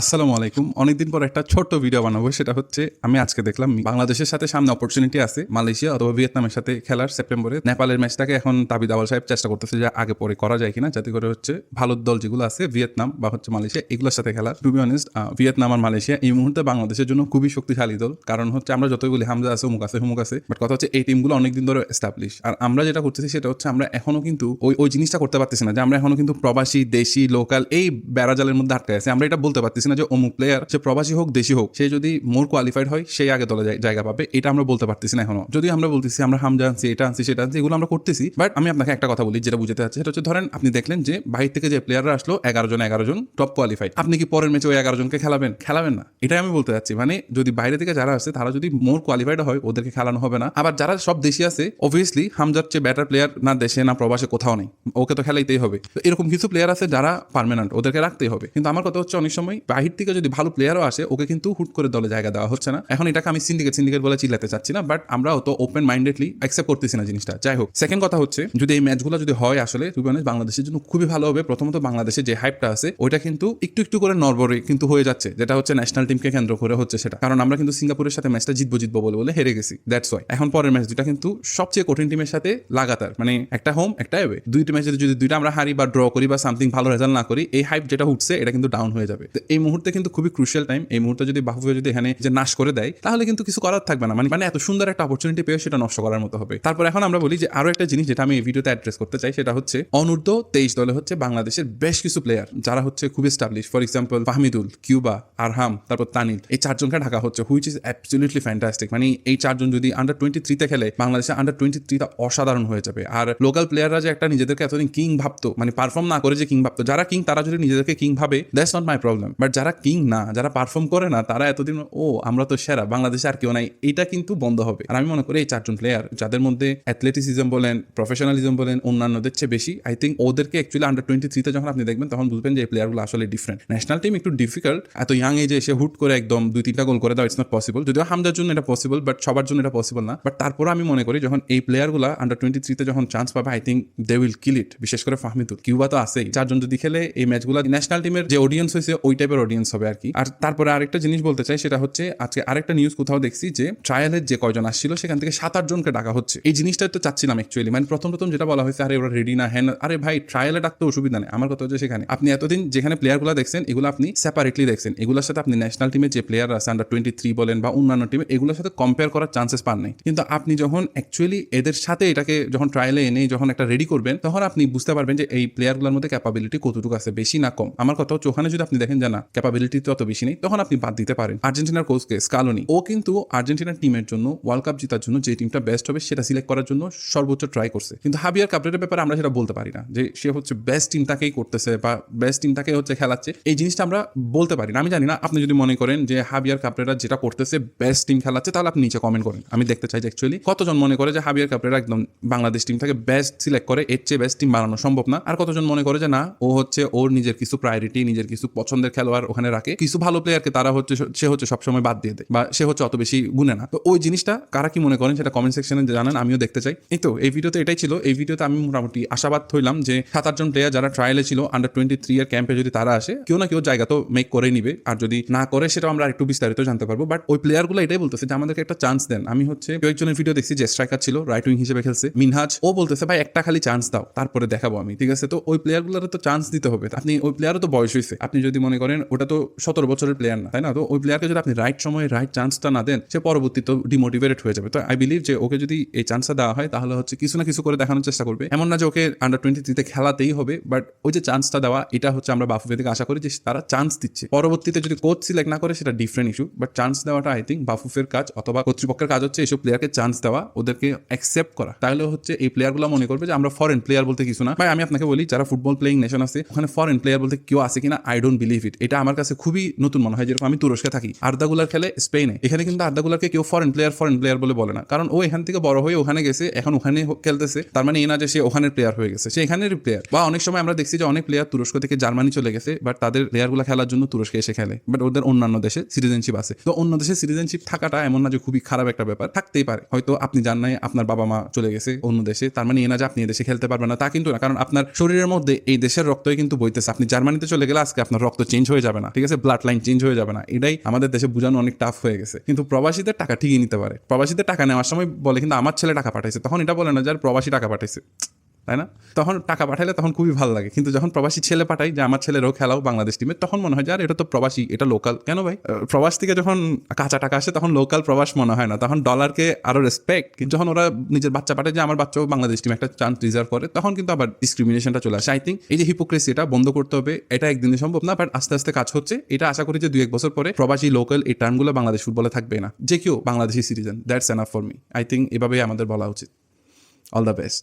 আসসালামু আলাইকুম। অনেকদিন পর একটা ছোট্ট ভিডিও বানাবো। সেটা হচ্ছে, আমি আজকে দেখলাম বাংলাদেশের সাথে সামনে অপরচুনিটি আছে। মালয়েশিয়া অথবা ভিয়েতনামের সাথে খেলার সেপ্টেম্বরে নেপালের ম্যাচটাকে এখন তাবিদ আওয়াল সাহেব চেষ্টা করতেছে যে আগে পরে করা যায় কিনা। যাতে করে হচ্ছে ভালো দল যেগুলো আছে, ভিয়েতনাম বা হচ্ছে মালয়েশিয়া, এগুলোর সাথে খেলা। টু বি অনেস্ট ভিয়েতনাম আর মালয়েশিয়া এই মুহূর্তে বাংলাদেশের জন্য খুবই শক্তিশালী দল। কারণ হচ্ছে, আমরা যতই বলি, হামজা আছে, অমুক আছে, হুমুক আছে বাট কথা হচ্ছে, এই টিমগুলো অনেকদিন ধরে এস্টাবলিশ আর আমরা যেটা করতেছি, সেটা হচ্ছে, আমরা এখনও কিন্তু ওই ওই জিনিসটা করতে পারতেছি না যে আমরা এখনও কিন্তু প্রবাসী, দেশি লোকাল এই বেড়াজালের মধ্যে আটকে আছে। আমরা এটা বলতে পারতেছি না যে অমুক প্লেয়ার সে প্রবাসী হোক, দেশি হোক, সে যদি মোর কোয়ালিফাইড হয়, সেই আগে দলে জায়- জায়গা পাবে। এটা আমরা বলতে পারতেছি না এখনও। যদি আমরা বলতেছি, আমরা হামজা আনছি, এটা আনছি, সেটা আনছি, এগুলো আমরা করতেছি। বাট আমি আপনাকে একটা কথা বলি, যেটা বুঝতে চাচ্ছি, সেটা হচ্ছে ধরেন আপনি দেখলেন যে বাইরে থেকে যে প্লেয়াররা আসলো, এগারো জন এগারো জন টপ কোয়ালিফাইড আপনি কি পরের ম্যাচে ওই এগারো জনকে খেলাবেন? খেলাবেন না। এটাই আমি বলতে চাচ্ছি। মানে যদি বাইরে থেকে যারা আসছে তারা যদি মোর কোয়ালিফাইড হয়, ওদেরকে খেলানো হবে না। আবার যারা সব দেশি আছে অবভিয়াসলি হামজার চেয়ে ব্যাটার প্লেয়ার না দেশে, না প্রবাসে কোথাও নেই। ওকে তো খেলাইতেই হবে। এরকম কিছু প্লেয়ার আছে যারা পার্মানেন্ট ওদেরকে রাখতেই হবে। কিন্তু আমার কথা হচ্ছে, অনেক সময় বাহির থেকে যদি ভালো প্লেয়ারও আসে, ওকে কিন্তু হুট করে দলে জায়গা দেওয়া হচ্ছে না। এখন এটাকে আমি সিন্ডিকেট সিন্ডিকেট বলে চিল্লাতে চাচ্ছি না বাট আমরাও তো ওপেন মাইন্ডেডলি অ্যাকসেপ্ট করতেছি না জিনিসটা। যাই হোক সেকেন্ড কথা হচ্ছে, যদি এই ম্যাচগুলো যদি হয় আসলে টু বাংলাদেশের জন্য খুবই ভালো হবে। প্রথমত বাংলাদেশে যে হাইপটা আছে, ওইটা কিন্তু একটু একটু করে নরবরে কিন্তু হয়ে যাচ্ছে, যেটা হচ্ছে ন্যাশনাল টিমকে কেন্দ্র করে হচ্ছে সেটা। কারণ আমরা কিন্তু সিঙ্গাপুরের সাথে ম্যাচটা জিতবো জিতবো বলে বলে হেরে গেছি দ্যাটস ওয়াই এখন পরের ম্যাচ দুটা কিন্তু সবচেয়ে কঠিন টিমের সাথে লাগাতার মানে একটা হোম একটা এওয়ে দুইটা ম্যাচে যদি দুইটা আমরা হারি বা ড্র করি বা সামথিং ভালো রেজাল্ট না করি, এই হাইপ যেটা উঠছে, এটা কিন্তু ডাউন হয়ে যাবে। তো এই মুহূর্তে কিন্তু খুবই ক্রুশিয়াল টাইম এই মুহূর্তে যদি বাহুবে যদি এখানে যে নাশ করে দেয়, তাহলে কিন্তু কিছু করার থাকবে না। মানে মানে এত সুন্দর একটা অপরচুনিটি পেয়ে সেটা নষ্ট করার মতো হবে। তারপর এখন আমরা বলি যে আরও একটা জিনিস যেটা আমি এই ভিডিওতে অ্যাড্রেস করতে চাই, সেটা হচ্ছে অনূর্ধ্ব তেইশ দলে হচ্ছে বাংলাদেশের বেশ কিছু প্লেয়ার যারা হচ্ছে খুব established for example Fahmidul, Cuba, Arham, তারপর তানিল। এই চারজনকে ঢাকা হচ্ছে হুইচ ইজ অ্যাবসলিউটলি ফ্যান্টাস্টিক মানে এই চারজন যদি আন্ডার টোয়েন্টি থ্রিতে খেলে, বাংলাদেশে আন্ডার টোয়েন্টি থ্রিটা অসাধারণ হয়ে যাবে। আর লোকাল প্লেয়াররা যে একটা নিজেদেরকে এতদিন কিং ভাবতো মানে পারফর্ম না করে যে কিং ভাবতো, যারা কিং তারা যদি নিজেদেরকে কিং ভাবে that's not my problem but যারা কিং না, যারা পারফর্ম করে না, তারা এতদিন, ও, আমরা তো সেরা, বাংলাদেশে আর কেউ নাই। এটা কিন্তু বন্ধ হবে। আর আমি মনে করি এই চারজন প্লেয়ার যাদের মধ্যে অ্যাথলেটিসিজম বলেন প্রফেশনালিজম বলেন, অন্যান্যদের চেয়ে বেশি আই থিঙ্ক ওদেরকে অ্যাকচুয়ালি আন্ডার টোয়েন্টি থ্রিতে যখন আপনি দেখবেন, তখন বুঝবেন যে এই প্লেয়ারগুলো আসলে ডিফারেন্ট ন্যাশনাল টিম একটু ডিফিকাল্ট এত ইয়াং এজে এসে হুট করে একদম দুই, তিনটা গোল করে দাও ইটস নট পসিবল যদিও হামদার জন্য এটা পসিবল বাট সবার জন্য এটা পসিবল না। বাট তারপরে আমি মনে করি যখন এই প্লেয়ারগুলো আন্ডার টোয়েন্টি থ্রিতে যখন চান্স পাবে I think they will kill it বিশেষ করে ফাহমিদুল। কিউবা তো আছেই। চারজন যদি খেলে, এই ম্যাচগুলো ন্যাশনাল টিমের যে অডিয়েন্স হয়েছে, ওই টাইপের অডিয়েন্স হবে আর কি। আর তারপরে আরেকটা জিনিস বলতে চাই, সেটা হচ্ছে আজকে আরেকটা নিউজ কোথাও দেখছি যে ট্রায়ালের যে কয়জন আসছিল, সেখান থেকে সাত আট জনকে ডাকা হচ্ছে। এই জিনিসটা তো চাচ্ছিলাম অ্যাকচুয়ালি মানে প্রথম প্রথম যেটা বলা হয়েছে, আরে, ওরা রেডি না হ্যান আরে ভাই ট্রায়ালে ডাকতে অসুবিধা নেই। আমার কথা হচ্ছে সেখানে। আপনি এতদিন যেখানে প্লেয়ারগুলো দেখছেন, এগুলো আপনি সেপারেটলি দেখছেন। এগুলোর সাথে আপনি ন্যাশনাল টিমে যে প্লেয়ার আছে আন্ডার টোয়েন্টি থ্রি বলেন বা অন্যান্য টিমে এগুলোর সাথে কম্পেয়ার করার চান্সেস পান নাই। কিন্তু আপনি যখন অ্যাকচুয়ালি এদের সাথে এটাকে যখন ট্রায়ালে এনে যখন একটা রেডি করবেন, তখন আপনি বুঝতে পারবেন যে এই প্লেয়ারগুলোর মধ্যে ক্যাপাবিলিটি কতটুকু আছে, বেশি না কম। আমার কথা হচ্ছে, ওখানে যদি আপনি দেখেন যে না ক্যাপাবিলিটি তো অত বেশি নেই, তখন আপনি বাদ দিতে পারেন। আর্জেন্টিনার কোচকে স্কালোনি ও কিন্তু আর্জেন্টিনার টিমের জন্য ওয়ার্ল্ড কাপ জেতার জন্য যে টিমটা বেস্ট হবে সেটা সিলেক্ট করার জন্য সর্বোচ্চ ট্রাই করছে। কিন্তু হাবিয়ার কাপড়ের ব্যাপারে আমরা সেটা বলতে পারি না, যে সে হচ্ছে বেস্ট টিমটাকেই করতেছে বা বেস্ট টিমটাকেই হচ্ছে খেলাচ্ছে। এই জিনিসটা আমরা বলতে পারি না। আমি জানি না, আপনি যদি মনে করেন যে হাবিয়ার কাপড়েরা যেটা করতেছে বেস্ট টিম খেলাচ্ছে, তাহলে আপনি নিচে কমেন্ট করেন। আমি দেখতে চাই যে অ্যাকচুয়ালি কতজন মনে করে যে হাবিয়ার কাপড়েরা একদম বাংলাদেশ টিমটাকে বেস্ট সিলেক্ট করে, এর চেয়ে বেস্ট টিম বানানো সম্ভব না। আর কতজন মনে করে যে না, ও হচ্ছে ওর নিজের কিছু প্রায়োরিটি নিজের কিছু পছন্দের খেলোয়াড় ওখানে রাখে। কিছু ভালো প্লেয়ারকে তারা হচ্ছে সে হচ্ছে সবসময় বাদ দিয়ে দেয় বা সে হচ্ছে অত বেশি গুনে না। তো ওই জিনিসটা কারা কি মনে করেন সেটা কমেন্ট সেকশনে জানান, আমিও দেখতে চাই। এই তো, এই ভিডিওতে এটাই ছিল। এই ভিডিওতে আমি মোটামুটি আশাবাদ হইলাম যে সাত আটজন প্লেয়ার যারা ট্রায়ালে ছিল আন্ডার টোয়েন্টি থ্রি এর ক্যাম্পে যদি তারা আসে, কেউ না কেউ জায়গা তো মেক করে নিবে। আর যদি না করে সেটা আমরা একটু বিস্তারিত জানতে পারব। বাট ওই প্লেয়ারগুলো এটাই বলতেছে যে, আমাদেরকে একটা চান্স দেন। আমি হচ্ছে কেউ একজনের ভিডিও দেখছি, যে স্ট্রাইকার ছিল রাইট উইং হিসেবে খেলছে, মিনহাজ। ও বলতেছে, ভাই, একটা খালি চান্স দাও, তারপরে দেখাবো আমি। ঠিক আছে? তো ওই প্লেয়ারগুলোর তো চান্স দিতে হবে। আপনি, ওই প্লেয়ারও তো বয়স হয়েছে আপনি যদি মনে করেন ওটা তো সতেরো বছরের প্লেয়ার না, তাই না? তো ওই প্লেয়ারকে যদি আপনি রাইট সময়ে রাইট চান্সটা না দেন, সে পরবর্তী তো ডিমোটিভেটেড হয়ে যাবে। তো আই বিলিভ যে ওকে যদি এই চান্সটা দেওয়া হয়, তাহলে হচ্ছে কিছু না কিছু করে দেখানোর চেষ্টা করবে। এমন না যে ওকে আন্ডার টোয়েন্টি থ্রিতে খেলাতেই হবে বাট ওই যে চান্সটা দেওয়া, এটা হচ্ছে আমরা বাফুফে থেকে আশা করি যে তারা চান্স দিচ্ছে। পরবর্তীতে যদি কোচ সিলেক্ট না করে, সেটা ডিফারেন্ট ইস্যু বাট চান্স দেওয়াটা আই থিঙ্ক বাফুফের কাজ অথবা কর্তৃপক্ষের কাজ হচ্ছে এইসব প্লেয়ারকে চান্স দেওয়া, ওদেরকে অ্যাকসেপ্ট করা। তাহলে হচ্ছে এই প্লেয়ারগুলো মনে করবে যে আমরা ফরেন প্লেয়ার বলতে কিছু না। ভাই, আমি আপনাকে বলি, যারা ফুটবল প্লেয়িং নেশন আছে, ওখানে ফরেন প্লেয়ার বলতে কেউ আছে কিনা? আই ডোন্ট বিলিভ ইট এটা আমার কাছে খুবই নতুন মনে হয়, যেরকম আমি তুরস্কে থাকি। আর্দাগুলার খেলে স্পেনে এখানে কিন্তু আর্দাগুলারকে কেউ ফরেন প্লেয়ার ফরেন প্লেয়ার বলে বলে না। কারণ ও এখান থেকে বড় হয়ে ওখানে গেছে, এখন ওখানে খেলতেছে। তার মানে এই না যে সে ওখানের প্লেয়ার হয়ে গেছে, সে এখানের প্লেয়ার বা অনেক সময় আমরা দেখছি যে অনেক প্লেয়ার তুরস্ক থেকে জার্মানি চলে গেছে বাট তাদের প্লেয়ারগুলো খেলার জন্য তুরস্কে এসে খেলে। বাট ওদের অন্যান্য দেশে সিটিজেনশিপ আছে। তো অন্য দেশে সিটিজেনশিপ থাকাটা এমন না যে খুবই খারাপ একটা ব্যাপার। থাকতেই পারে। হয়তো আপনি জান নাই, আপনার বাবা মা চলে গেছে অন্য দেশে। তার মানে এ না যে আপনি এদেশে খেলতে পারবেন না, তা কিন্তু না। কারণ আপনার শরীরের মধ্যে এই দেশের রক্তই কিন্তু বইতেছে। আপনি জার্মানিতে চলে গেলে আজকে আপনার রক্ত চেঞ্জ হয়ে হয়ে যাবে না, ঠিক আছে? ব্লাড লাইন চেঞ্জ হয়ে যাবে না। এটাই আমাদের দেশে বোঝানো অনেক টাফ হয়ে গেছে। কিন্তু প্রবাসীদের টাকা ঠিকই নিতে পারে। প্রবাসীদের টাকা নেওয়ার সময় বলে, কিন্তু আমার ছেলে টাকা পাঠাইছে। তখন এটা বলে না যে প্রবাসী টাকা পাঠাইছে। তাই না? তখন টাকা পাঠাইলে তখন খুবই ভালো লাগে। কিন্তু যখন প্রবাসী ছেলে পাঠাই, যে আমার ছেলেরও খেলাও বাংলাদেশ টিমে তখন মনে হয় যে, আর, এটা তো প্রবাসী, এটা লোকাল কেন ভাই? প্রবাস থেকে যখন কাঁচা টাকা আসে, তখন লোকাল প্রবাস মনে হয় না। তখন ডলারকে আরও রেসপেক্ট কিন্তু যখন ওরা নিজের বাচ্চা পাঠায়, যে আমার বাচ্চাও বাংলাদেশ টিমে একটা চান্স রিজার্ভ করে, তখন কিন্তু আবার ডিসক্রিমিনেশনটা চলে আসে। আই থিঙ্ক এই যে হিপোক্রেসি এটা বন্ধ করতে হবে, এটা একদিনে সম্ভব না বাট আস্তে আস্তে কাজ হচ্ছে। এটা আশা করি যে দুই এক বছর পরে প্রবাসী লোকাল এই টার্মগুলো বাংলাদেশ ফুটবলে থাকবে না। যে কেউ Bangladeshi citizen that's enough for me I think এভাবেই আমাদের বলা উচিত। All the best